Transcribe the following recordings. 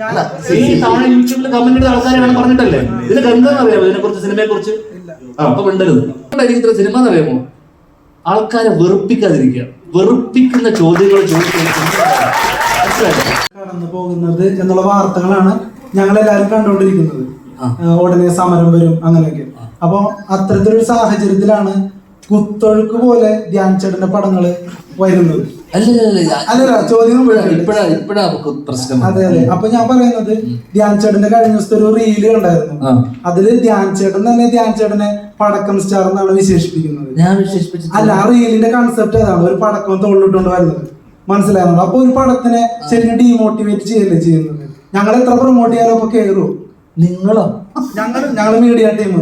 ഈ താഴെ യൂട്യൂബിൽ കമന്റ് ഇടുന്ന ആൾക്കാരാണ് പറഞ്ഞിട്ടല്ലേ? ഇതിനൊക്കെ എന്താണെന്ന് അറിയാമോ ഇതിനെ കുറിച്ച് സിനിമയെ കുറിച്ച് ആ അപ്പൊ മിണ്ടരുത്. ഇത്ര സിനിമ എന്നറിയാമോ? ആൾക്കാരെ വെറുപ്പിക്കാതിരിക്കുക. വെറുപ്പിക്കുന്ന ചോദ്യങ്ങൾ കടന്നു പോകുന്നത് എന്നുള്ള വാർത്തകളാണ് ഞങ്ങൾ എല്ലാവരും കണ്ടുകൊണ്ടിരിക്കുന്നത് ഉടനെ സമരം വരും അങ്ങനെയൊക്കെ. അപ്പൊ അത്തരത്തിലൊരു സാഹചര്യത്തിലാണ് കുത്തൊഴുക്ക് പോലെ ധ്യാൻ ചേട്ടന്റെ പടങ്ങൾ വരുന്നത്. അല്ലല്ല ചോദ്യം ഇപ്പഴാ ഇപ്പഴാ നമുക്ക് പ്രശ്നം അതെ അതെ. അപ്പൊ ഞാൻ പറയുന്നത് ധ്യാൻ ചേട്ടന്റെ കഴിഞ്ഞ ദിവസത്തെ ഒരു റീൽ ഉണ്ടായിരുന്നു അതിൽ ധ്യാൻ ചേട്ടൻ തന്നെ ധ്യാൻ ചേട്ടനെ പടക്കം സ്റ്റാർ എന്നാണ് വിശേഷിപ്പിക്കുന്നത്. ഞാൻ വിശേഷിപ്പിച്ചത് അല്ല ആ റീലിന്റെ കൺസെപ്റ്റ് അതാണ് ഒരു പടക്കം തോളിലിട്ടുകൊണ്ട് വരുന്നത്. മനസ്സിലായിരുന്നു അപ്പൊ ഒരു പടത്തിനെ ശരിക്കും ഡീമോട്ടിവേറ്റ് ചെയ്യല്ലേ ചെയ്യുന്നത്? ഞങ്ങൾ എത്ര പ്രൊമോട്ട് ചെയ്യാലോ അപ്പൊ കേറൂ. നിങ്ങളോ? ഞങ്ങൾ ഞങ്ങൾ മീഡിയ ടീം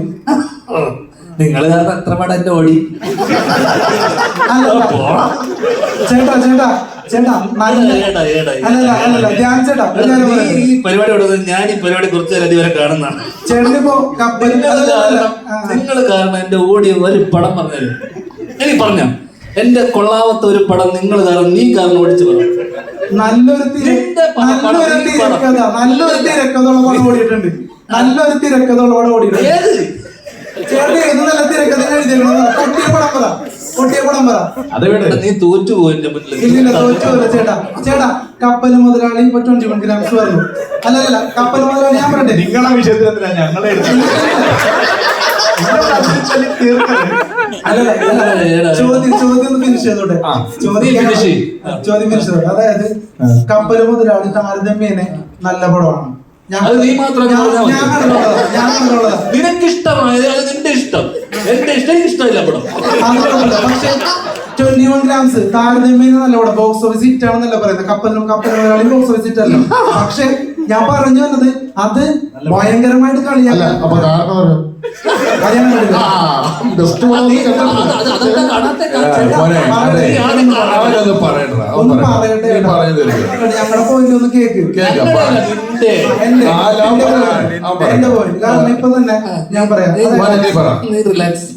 നിങ്ങൾ കാരണം എത്ര പടം എന്റെ ഓടി ചേട്ടാ ചേട്ടാ ചേട്ടാ നല്ല ഏടാ, ഏടാ, ഏടാ. അല്ലല്ല അല്ലല്ല ധ്യാൻ ചേട്ടാ ഒരു കാര്യം നീ പറയട്ടെ. ഈ പരിപാടി ഞാൻ ഈ പരിപാടി കുറച്ചു നേരം ഇതുവരെ കാണുന്നതാണ്. ചേട്ടനിപ്പോ കപ്പൽ നിങ്ങൾ. കാരണം എന്റെ ഓടിയ ഒരു പടം പറഞ്ഞു എനിക്ക് പറഞ്ഞ. എന്റെ കൊള്ളാവത്ത ഒരു പടം നിങ്ങൾ കാരണം നീ കാരണം ഓടിച്ചു പറഞ്ഞു നല്ലൊരു നല്ലൊരു തിരക്കഥ നല്ലൊരു തിരക്കഥയുള്ള ഓടിയിട്ടുണ്ട്. നല്ലൊരു തിരക്കഥ ഓടിയിട്ടുണ്ട്. നീ തോറ്റു ചേട്ടാ ചേട്ടാ കപ്പൽ മുതലാളി ഇപ്പൊ ട്വന്റി വൺ ഗ്രാംസ് പറഞ്ഞു അല്ലല്ല കപ്പൽ മുതലാളി ഞാൻ പറയട്ടെ? നിങ്ങളെ ഞങ്ങളെ. ചോദ്യം ചോദ്യം ഫിനിഷ് ചെയ്തോട്ടെ. ആ. ചോദ്യം. ചോദ്യം ഫിനിഷ് ചെയ്തോട്ടെ. അതായത് കപ്പൽ മുതലാളി താരതമ്യേനെ നല്ല പടമാണ്. ഞാൻ- അത് നിനക്കിഷ്ടമായത് അത് നിന്റെ ഇഷ്ടം. എന്റെ ഇഷ്ടം എനിക്ക് ഇഷ്ടമില്ല പടം. പക്ഷെ ട്വന്റി വൺ ഗ്രാംസ് താരതമ്യേന നല്ല പടം. ബോക്സ് ഓഫീസ് ഹിറ്റ് ആണെന്നല്ല പറയുന്നത്. കപ്പലിനും കപ്പലും മുതലാളി ബോക്സ് ഓഫീസ് ഹിറ്റ് അല്ല. പക്ഷെ ഞാൻ പറഞ്ഞു വന്നത് അത് ഭയങ്കരമായിട്ട് കളിയല്ല കളിയാണ് അപ്പൊ കാരണം ഞങ്ങളുടെ പോയിന്റ് ഒന്ന് കേക്ക്. എന്റെ ഇപ്പൊ തന്നെ ഞാൻ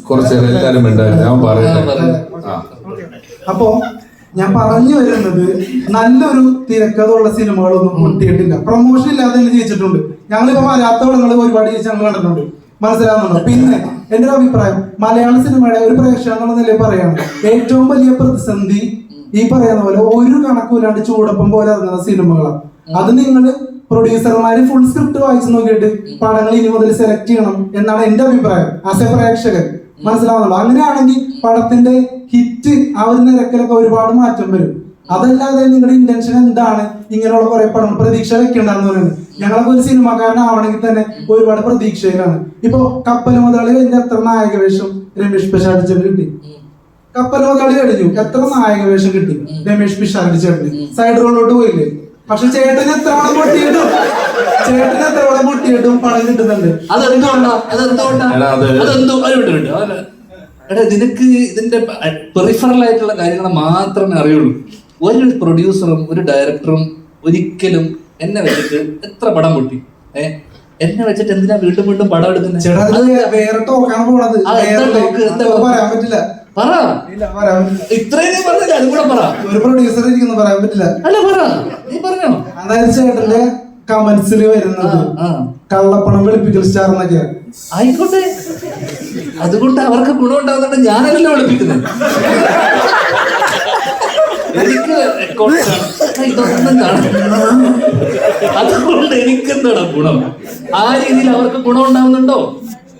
കുറച്ച് പറയട്ടെ. പറയ്. അപ്പൊ ഞാൻ പറഞ്ഞു വരുന്നത് നല്ലൊരു തിരക്കഥയുള്ള സിനിമകളൊന്നും പൊട്ടിയിട്ടില്ല പ്രൊമോഷൻ ഇല്ലാതെ തന്നെ ജയിച്ചിട്ടുണ്ട് ഞങ്ങളിപ്പോ വരാത്ത പടങ്ങൾ ഒരുപാട് ജയിച്ച് ഞങ്ങൾ കണ്ടിട്ടുണ്ട്. മനസ്സിലാവുന്നുണ്ടോ? പിന്നെ എന്റെ ഒരു അഭിപ്രായം മലയാള സിനിമയുടെ ഒരു പ്രേക്ഷകൻ എന്നുള്ള നിലയിൽ പറയാണ് ഏറ്റവും വലിയ പ്രതിസന്ധി ഈ പറയുന്ന പോലെ ഒരു കണക്കൂലാണ്ട് ചൂടപ്പം പോലെ ഇറങ്ങുന്ന സിനിമകളാണ് അത് നിങ്ങൾ പ്രൊഡ്യൂസർമാര് ഫുൾ സ്ക്രിപ്റ്റ് വായിച്ചു നോക്കിയിട്ട് പടങ്ങൾ ഇനി മുതൽ സെലക്ട് ചെയ്യണം എന്നാണ് എന്റെ അഭിപ്രായം ആസ് എ പ്രേക്ഷകൻ. മനസ്സിലാവുന്നുള്ളൂ. അങ്ങനെയാണെങ്കിൽ പടത്തിന്റെ ഹിറ്റ് ആ ഒരു നിരക്കിലൊക്കെ ഒരുപാട് മാറ്റം വരും. അതല്ലാതെ നിങ്ങളുടെ ഇന്റൻഷൻ എന്താണ്? ഇങ്ങനെയുള്ള കുറെ പടം പ്രതീക്ഷ വെക്കണ്ടെന്ന് പറയുന്നത്. ഞങ്ങളൊക്കെ ഒരു സിനിമാക്കാരനാവണമെങ്കിൽ തന്നെ ഒരുപാട് പ്രതീക്ഷയിലാണ്. ഇപ്പൊ കപ്പൽ മുതലാളി എന്റെ എത്ര നായക വേഷം രമേഷ് പിഷാടിച്ചേട്ടന് കിട്ടി? കപ്പൽ മുതലാളി കഴിഞ്ഞു. എത്ര നായക വേഷം കിട്ടി? രമേഷ് പിഷാടി ചേട്ടന്. സൈഡ് റോളിലോട്ട് പോയില്ലേ? പക്ഷെ ചേട്ടന് എത്ര വളം പൊട്ടിയിട്ടും ചേട്ടന് എത്ര വളം പൊട്ടിയിട്ടും പണം കിട്ടുന്നുണ്ട്. അതെന്തുകൊണ്ടാ അതെന്തുകൊണ്ടാ അതെന്തോ എടാ നിനക്ക് ഇതിന്റെ പെറിഫറൽ ആയിട്ടുള്ള കാര്യങ്ങൾ മാത്രമേ അറിയുള്ളൂ. ഒരു പ്രൊഡ്യൂസറും ഒരു ഡയറക്ടറും ഒരിക്കലും എന്നെ വെച്ചിട്ട് എത്ര പടം പൊട്ടി? ഏ? എന്നെ വെച്ചിട്ട് എന്തിനാ വീണ്ടും വീണ്ടും പടം എടുക്കുന്നത് വേറെ ടോക്കാണ് പോണത്? പറയാൻ പറ്റില്ല. പറ. ഇത്രയും പറഞ്ഞില്ല അതും കൂടെ പറ. ഒരു പ്രൊഡ്യൂസർ ഇരിക്കുന്നു പറയാൻ പറ്റില്ല. അല്ല പറ. നീ പറഞ്ഞോ. അതായത് ചേട്ടന്റെ കമന്റ്സിൽ വരുന്നത്. കള്ളപ്പണം വെളുപ്പിക്കൽ സ്റ്റാർ എന്നൊക്കെയാണ് ആയിക്കോട്ടെ. അതുകൊണ്ട് അവർക്ക് ഗുണം ഞാനല്ലോ ഞാനല്ലല്ലോ വിളിപ്പിക്കുന്നത്. എനിക്ക് ഇതൊന്നും കാണാം. അതുകൊണ്ട് എനിക്കെന്താണ് ഗുണം? ആ രീതിയിൽ അവർക്ക് ഗുണം ഉണ്ടാവുന്നുണ്ടോ?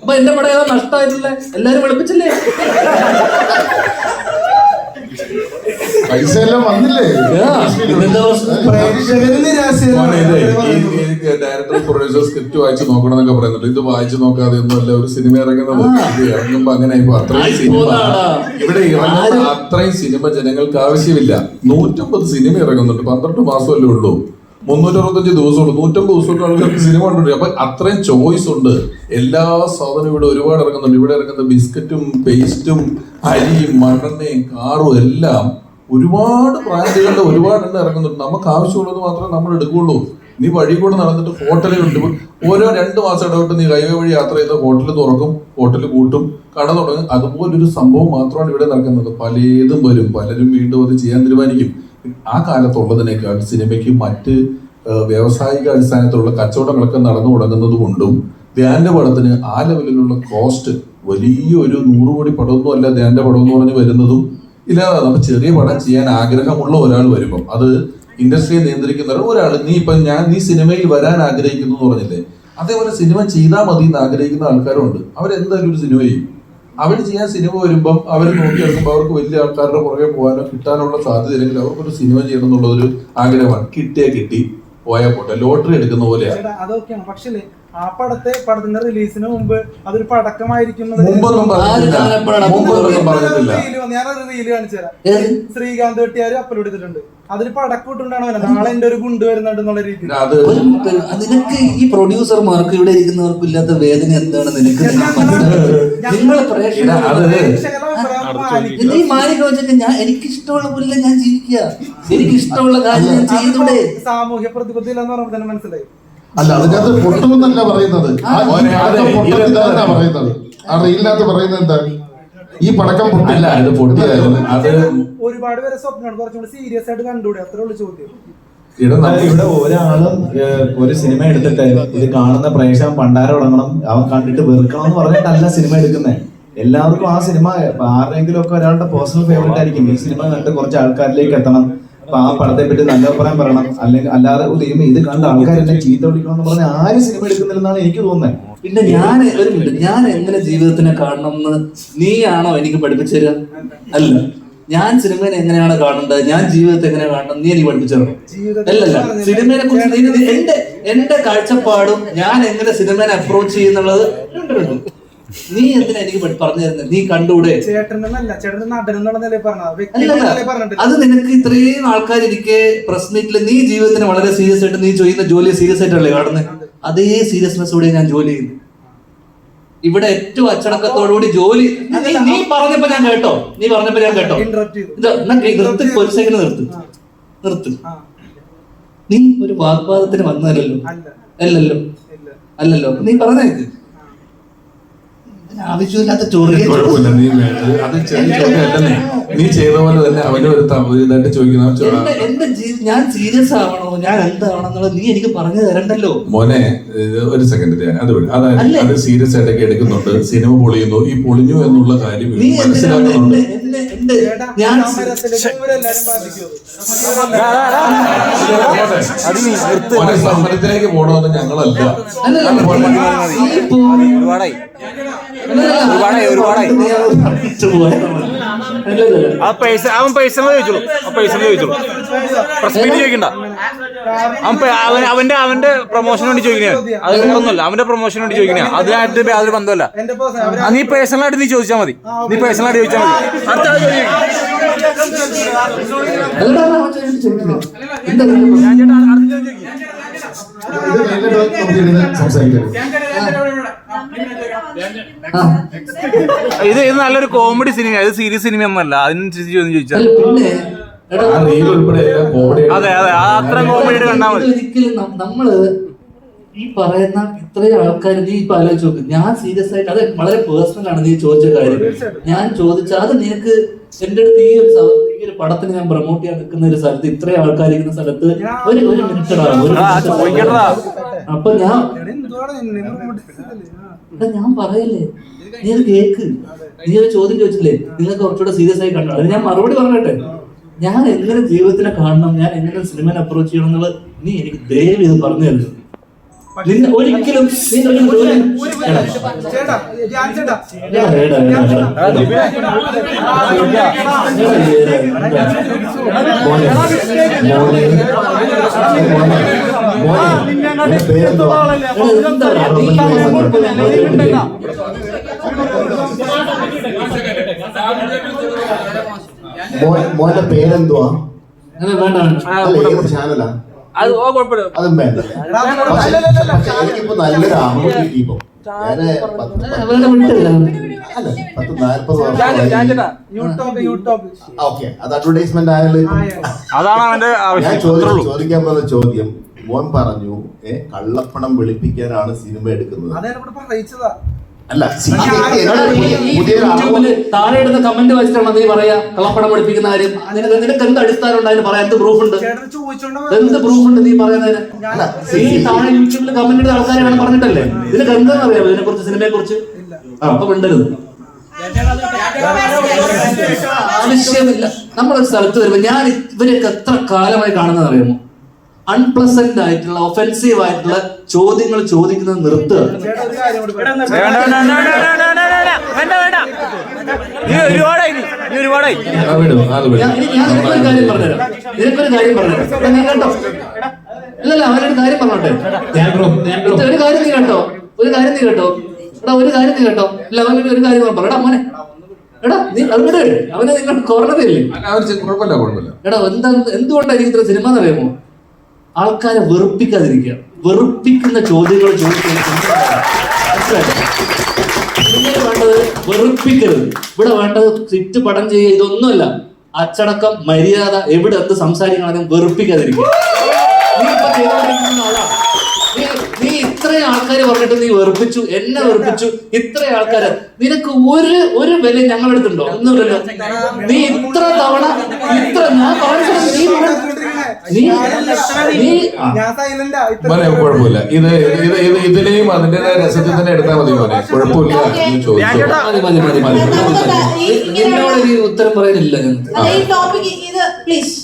അപ്പൊ എന്റെ പടം ഏതാ നഷ്ടമായിട്ടില്ല എല്ലാരും വെളുപ്പിച്ചില്ലേ? പൈസ എല്ലാം വന്നില്ലേ? ഡയറക്ടർ പ്രൊഡ്യൂസർ സ്ക്രിപ്റ്റ് വായിച്ചു നോക്കണം എന്നൊക്കെ പറയുന്നുണ്ട്. ഇത് വായിച്ചു നോക്കാതെ ഒന്നുമല്ല ഒരു സിനിമ ഇറങ്ങുന്നത്. ഇറങ്ങുമ്പോ അങ്ങനെ ഇപ്പൊ അത്രയും സിനിമ. ഇവിടെ ഇറങ്ങുന്ന അത്രയും സിനിമ ജനങ്ങൾക്ക് ആവശ്യമില്ല. നൂറ്റമ്പത് സിനിമ ഇറങ്ങുന്നുണ്ട്. പന്ത്രണ്ട് മാസമല്ലേ ഉള്ളൂ. മുന്നൂറ്ററുപത്തഞ്ച് ദിവസമുണ്ട് നൂറ്റമ്പത് ദിവസമുള്ള ആൾക്കാർക്ക് സിനിമ കണ്ടുണ്ട് അപ്പൊ അത്രയും ചോയ്സ് ഉണ്ട്. എല്ലാ സാധനവും ഇവിടെ ഒരുപാട് ഇറങ്ങുന്നുണ്ട്. ഇവിടെ ഇറങ്ങുന്ന ബിസ്ക്കറ്റും പേസ്റ്റും അരിയും മണ്ണെണ്ണയും കാറും എല്ലാം ഒരുപാട് ബ്രാൻഡുകളുടെ ഒരുപാട് എണ്ണം ഇറങ്ങുന്നുണ്ട്. നമുക്ക് ആവശ്യമുള്ളത് മാത്രമേ നമ്മൾ എടുക്കുകയുള്ളൂ. നീ വഴി കൂടെ നടന്നിട്ട് ഹോട്ടലുകളുണ്ട് ഓരോ രണ്ട് മാസം ഇടവിട്ട് നീ ഹൈവേ വഴി യാത്ര ചെയ്ത ഹോട്ടൽ തുറക്കും ഹോട്ടൽ കൂട്ടും കട തുടങ്ങും. അതുപോലൊരു സംഭവം മാത്രമാണ് ഇവിടെ നടക്കുന്നത്. പലതും വരും. പലരും വീണ്ടും അത് ചെയ്യാൻ തീരുമാനിക്കും. ആ കാലത്തുള്ളതിനേക്കാൾ സിനിമയ്ക്ക് മറ്റ് വ്യാവസായിക അടിസ്ഥാനത്തിലുള്ള കച്ചവടങ്ങളൊക്കെ നടന്നു തുടങ്ങുന്നത് കൊണ്ടും ധ്യാന്റെ പടത്തിന് ആ ലെവലിലുള്ള കോസ്റ്റ് വലിയൊരു നൂറ് കോടി പടമൊന്നും അല്ല ധ്യാന്റെ പടം എന്ന് പറഞ്ഞ് വരുന്നതും ഇല്ലാതെ ചെറിയ പടം ചെയ്യാൻ ആഗ്രഹമുള്ള ഒരാൾ വരുമ്പം അത് ഇൻഡസ്ട്രിയെ നിയന്ത്രിക്കുന്ന ഒരാൾ നീ ഇപ്പം ഞാൻ നീ സിനിമയിൽ വരാൻ ആഗ്രഹിക്കുന്നു എന്ന് പറഞ്ഞില്ലേ? അതേപോലെ സിനിമ ചെയ്താൽ മതി എന്ന് ആഗ്രഹിക്കുന്ന ആൾക്കാരുണ്ട്. അവരെന്തായാലും ഒരു സിനിമ ചെയ്യും. അവർ ചെയ്യാൻ സിനിമ വരുമ്പം അവർ നോക്കിയെടുക്കുമ്പോൾ അവർക്ക് വലിയ ആൾക്കാരുടെ പുറകെ പോകാനോ കിട്ടാനുള്ള സാധ്യത ഇല്ലെങ്കിൽ അവർക്കൊരു സിനിമ ചെയ്യണം എന്നുള്ളതൊരു ആഗ്രഹമാണ്. കിട്ടിയാൽ കിട്ടി പോയാൽ പോട്ടെ. ലോട്ടറി എടുക്കുന്ന പോലെയാണ് അതൊക്കെയാണ്. പക്ഷേ ആ പടത്തെ പടത്തിന്റെ റിലീസിന് മുമ്പ് അതൊരു പടക്കമായിരിക്കും മുമ്പൊന്നും പറഞ്ഞിട്ടില്ല. റീൽ വന്നു. ഞാനൊരു റീൽ കാണിച്ചു തരാം. ശ്രീകാന്ത് വെട്ടിയാര് അപ്ലോഡ് ചെയ്തിട്ടുണ്ട്. അതിൽ പടക്കം ഇട്ടുകൊണ്ടാണ് വരുന്നത് നാളെ എന്റെ ഒരു ഗുണ്ട് വരുന്നുണ്ട് എന്നുള്ള രീതിയിൽ. ഒരു നിനക്ക് ഈ പ്രൊഡ്യൂസർമാർക്ക് ഇവിടെ ഇരിക്കുന്നവർക്കും ഇല്ലാത്ത വേദന എന്താണ്? നിനക്ക് നിങ്ങൾ പ്രേക്ഷകരെ മാനിക്കും. വെച്ചൊക്കെ ഞാൻ എനിക്ക് ഇഷ്ടമുള്ള പോലെ ഞാൻ ജീവിക്കുക. എനിക്ക് ഇഷ്ടമുള്ള കാര്യം ഞാൻ ചെയ്തൂടെ സാമൂഹ്യ പ്രതിബദ്ധത എന്ന് പറയുമ്പോൾ തന്നെ മനസ്സിലായി. അല്ല അതിനകത്ത് പൊട്ടുമെന്നല്ല പറയുന്നത്. പറയുന്നത്? ആ റീലിനകത്ത് പറയുന്നത് എന്താ? ഈ പടക്കം പൊട്ടില്ല അത് ഇത് പൊട്ടിയാലും അത് ഒരുപാട് പേരെ സ്വപ്നമാണ് കുറച്ചുകൂടി സീരിയസ് ആയിട്ട് കണ്ടുകൂടെ അത്രേ ഉള്ളൂ ചോദ്യം. ഇവിടെ ഒരാളും ഒരു സിനിമ എടുത്തിട്ട് ഇത് കാണുന്ന പ്രേക്ഷകൻ പണ്ടാരം തുടങ്ങണം അവൻ കണ്ടിട്ട് വെറുക്കണം എന്ന് പറഞ്ഞിട്ടല്ല സിനിമ എടുക്കുന്നത് എല്ലാവർക്കും ആ സിനിമ ആരുടെങ്കിലും ഒക്കെ ഒരാളുടെ പേഴ്സണൽ ഫേവറേറ്റ് ആയിരിക്കും. ഈ സിനിമ കണ്ട് കുറച്ച് ആൾക്കാരിലേക്ക് എത്തണം. അപ്പൊ ആ പടത്തെ പറ്റി നല്ല അഭിപ്രായം പറയണം. അല്ലെങ്കിൽ അല്ലാതെ ഉദയം ഇത് കണ്ട ആൾക്കാർ എന്നെ ചീത്ത വിളിക്കണം എന്ന് പറഞ്ഞാൽ ആര് സിനിമ എടുക്കുന്നില്ലെന്നാണ് എനിക്ക് തോന്നുന്നത്. പിന്നെ ഞാൻ ഒരു മിനിറ്റ് ഞാൻ എങ്ങനെ ജീവിതത്തിനെ കാണണം എന്ന് നീയാണോ എനിക്ക് പഠിപ്പിച്ചു തരിക? അല്ല. ഞാൻ സിനിമയെ എങ്ങനെയാണ് കാണേണ്ടത്? ഞാൻ ജീവിതത്തെ എങ്ങനെയാണ് കാണണം നീ എനിക്ക് പഠിപ്പിച്ചു തരണം? അല്ലല്ല. സിനിമയെ കുറിച്ച് എന്റെ എന്റെ കാഴ്ചപ്പാടും ഞാൻ എങ്ങനെ സിനിമയെ അപ്രോച്ച് ചെയ്യുന്നുള്ളത്. നീ എന്തിനാ എനിക്ക് പറഞ്ഞു തരുന്നത് നീ കണ്ടൂടെ ചേട്ടനെന്നല്ല ചേട്ടൻ നടൻ എന്നുള്ള നിലയിൽ പറഞ്ഞത് അത് നിനക്ക് ഇത്രയും ആൾക്കാരിരിക്കെ പ്രസ് മീറ്റിൽ നീ ജീവിതത്തിന് വളരെ സീരിയസ് ആയിട്ട് നീ ചെയ്യുന്ന ജോലി സീരിയസ് ആയിട്ടല്ലേ കടന്ന് അതേ സീരിയസ്നെസ്സോടെ ഞാൻ ജോലി ചെയ്യുന്നു. ഇവിടെ ഏറ്റവും അച്ചടക്കത്തോടുകൂടി ജോലി നീ പറഞ്ഞപ്പോ ഞാൻ കേട്ടോ. നീ പറഞ്ഞപ്പോ ഞാൻ കേട്ടോ. നിർത്തി ഒരു സെക്കൻഡ് നിർത്ത്. നിർത്ത്. നീ ഒരു വാഗ്വാദത്തിന് വന്നതല്ലോ അല്ല. അല്ലല്ലോ? അല്ലല്ലോ? നീ പറഞ്ഞേക്ക്. ആവശ്യമില്ലാത്ത കുഴപ്പമില്ല നീ അത് ചെറിയ ചോദ്യമല്ലേ നീ ചെയ്ത പോലെ തന്നെ അവന് ഒരു ഇതായിട്ട് ചോദിക്കുന്ന എന്റെ ഞാൻ സീരിയസ് ആവണോ? ഞാൻ എന്താവണം നീ എനിക്ക് പറഞ്ഞു തരണ്ടല്ലോ. മോനെ ഒരു സെക്കൻഡ് ഞാൻ അത് വിട്. അതായത് അത് സീരിയസ് ആയിട്ടൊക്കെ എടുക്കുന്നുണ്ട്. സിനിമ പൊളിയുന്നു. ഈ പൊളിഞ്ഞു എന്നുള്ള കാര്യം മനസ്സിലാക്കുന്നുണ്ട്. ചേട്ടാ ഞാൻ സമരത്തിലേക്ക് പോകണമെന്ന് ഞങ്ങളല്ല. ഒരുപാടായി ഒരുപാടായി, ഒരുപാടായി. പൈസ അവൻ പേഴ്സണൽ ചോദിച്ചോളൂ. പൈസ ചോദിച്ചോളൂ. പ്രശ്നം ചോദിക്കണ്ട. അവൻ അവന്റെ അവന്റെ പ്രൊമോഷന് വേണ്ടി ചോദിക്കണേ. അത് ഒന്നുമില്ല അവന്റെ പ്രൊമോഷന് വേണ്ടി ചോദിക്കണേ. അതിനായിട്ട് യാതൊരു ബന്ധമല്ല നീ പേഴ്സണൽ ആയിട്ട് നീ ചോദിച്ചാൽ മതി. നീ പേഴ്സണൽ ആയിട്ട് ചോദിച്ചാൽ മതി. അടുത്ത? ഇത് ഇത് നല്ലൊരു കോമഡി സിനിമ ഇത് സീരിയസ് സിനിമയൊന്നുമല്ല അതിനനുസരിച്ച് ചോദിച്ചാൽ അതെ അതെ അത്ര കോമഡിയുടെ കണ്ടാൽ മതി. ഒരിക്കലും നമ്മൾ ഈ പറയുന്ന ഇത്രയും ആൾക്കാർ നീ ഇപ്പൊ ആലോചിച്ച് നോക്ക്. ഞാൻ സീരിയസ് ആയിട്ട് അത് വളരെ പേഴ്സണൽ ആണ് നീ ചോദിച്ച കാര്യം. ഞാൻ ചോദിച്ച അത് നിനക്ക് എന്റെ അടുത്ത് ഈ ഒരു ഈ ഒരു പടത്തിന് ഞാൻ പ്രൊമോട്ട് ചെയ്യാൻ നിൽക്കുന്ന ഒരു സ്ഥലത്ത് ഇത്രയും ആൾക്കാർ ഇരിക്കുന്ന സ്ഥലത്ത് ഒരു ഒരു മിനിറ്റ്. അപ്പൊ ഞാൻ? ഞാൻ പറയല്ലേ? നീ അത് കേക്ക്. നീ ഒരു ചോദ്യം ചോദിച്ചില്ലേ നിങ്ങൾക്ക് കുറച്ചുകൂടെ സീരിയസ് ആയി കണ്ടോ? അത് ഞാൻ മറുപടി പറഞ്ഞിട്ടെ. ഞാൻ എങ്ങനെ ജീവിതത്തിനെ കാണണം? ഞാൻ എങ്ങനെ സിനിമനെ അപ്രോച്ച് ചെയ്യണം എന്നുള്ളത് നീ എനിക്ക് ദയവ് ഇത് പറഞ്ഞു തരുന്നു. നിന്നെ ഒരിക്കലും ഒരു ജോലി- എടാ, ചേട്ടാ ഞാൻ ചേട്ടാ എടാ, എടാ, എടാ, എടാ, എടാ. എടാ, എടാ, എടാ. മോനെ മോനെ മോനെ മോനെ പേരെന്തുവാ എടാ, എന്താടാ, നീ അങ്ങോട്ട് പോയി അങ്ങോട്ട് പോയി. മോൻ മോന്റെ പേരെന്തുവാ. ചാനലാ? അത് ഓ കുഴപ്പമില്ല. അതും വേണ്ട. എനിക്കിപ്പോ നല്ലൊരു കിട്ടിയപ്പോ. ഞാൻ അല്ല പത്ത് നാല്പത് ഓക്കെ. അത് അഡ്വർടൈസ്മെന്റ് ആയാലും അതാണ് അവന്റെ ഞാൻ ചോദിച്ചു ചോദിക്കാൻ പോകുന്ന ചോദ്യം. മോൻ പറഞ്ഞു ഏ കള്ളപ്പണം വെളുപ്പിക്കാനാണ് സിനിമ എടുക്കുന്നത്. അല്ല താഴെ ഇടുന്ന കമന്റ് വെച്ചിട്ടാണ് നീ പറയാ കള്ളപ്പണം പഠിപ്പിക്കുന്ന കാര്യം. നിനക്ക് നിനക്ക് എന്ത് അടിസ്ഥാനം ഉണ്ട് അതിന് പറയാൻ? എന്ത് പ്രൂഫ് ഉണ്ട്? എന്ത് പ്രൂഫ് ഉണ്ട് നീ പറയുന്നതിന്? അല്ല, നീ താഴെ യൂട്യൂബിൽ കമന്റ് ഇടുന്ന ആൾക്കാരെയാണ് പറഞ്ഞിട്ടല്ലേ? നിനക്ക് എന്താണെന്ന് അറിയാമോ ഇതിനെ കുറിച്ച് സിനിമയെ കുറിച്ച് അപ്പൊ മിണ്ടരുത്. ആവശ്യമില്ല. നമ്മളൊരു സ്ഥലത്ത് വരുമ്പോ ഞാൻ ഇവരെയൊക്കെ എത്ര കാലമായി കാണുന്നത് അറിയാമോ? അൺപ്ലസന്റ് ആയിട്ടുള്ള ഒഫൻസീവ് ആയിട്ടുള്ള ചോദ്യങ്ങൾ ചോദിക്കുന്നത് നിർത്തുക നിനക്കൊരു കാര്യം കാര്യം പറഞ്ഞോട്ടെ. ഒരു കാര്യം നീ കേട്ടോ? ഒരു കാര്യം നീ കേട്ടോ? എടാ ഒരു കാര്യം നീ കേട്ടോ? ഇല്ല അവനൊരു ഒരു കാര്യം പറഞ്ഞു എടാ മോനെ. എടാ നീ അവിടെ അവനെ നിങ്ങൾ കോർണറില്ലേ എടാ എന്താ എന്തുകൊണ്ടായിരിക്കും ഇത്ര സിനിമ എന്നറിയാമോ ആൾക്കാരെ വെറുപ്പിക്കാതിരിക്കുക. വെറുപ്പിക്കുന്ന ചോദ്യങ്ങൾ ചോദിക്കുന്നത് വെറുപ്പിക്കരുത്. ഇവിടെ വേണ്ടത് സിറ്റ് പടം ചെയ്യുക ഇതൊന്നുമല്ല. അച്ചടക്കം മര്യാദ എവിടെ എന്ത് സംസാരിക്കണം വെറുപ്പിക്കാതിരിക്കുക. നീ ഇപ്പൊ ചെയ്തുകൊണ്ടിരിക്കുന്ന. നീ ഇത്രയും പറഞ്ഞിട്ട് നീ വെറുപ്പിച്ചു എന്നെ വെറുപ്പിച്ചു ഇത്രയും ആൾക്കാര്. നിനക്ക് ഒരു ഒരു വില ഞങ്ങളെടുത്തുണ്ടോ ഒന്നുമില്ലല്ലോ. നീ ഇത്ര തവണ ഇത്ര ഞാൻ പറഞ്ഞു നീ മോനെ കുഴപ്പമില്ല. ഇത് ഇത് ഇത് ഇതിനെയും അതിന്റേതായ രസത്തിൽ തന്നെ എടുത്താൽ മതി മോനെ കുഴപ്പമില്ല. ചോദിച്ചോ. മതി മതി മതി മതി. ഉത്തരം പറയാനില്ല ഞാൻ. അല്ല ഈ ടോപ്പിക് ഇത് പ്ലീസ്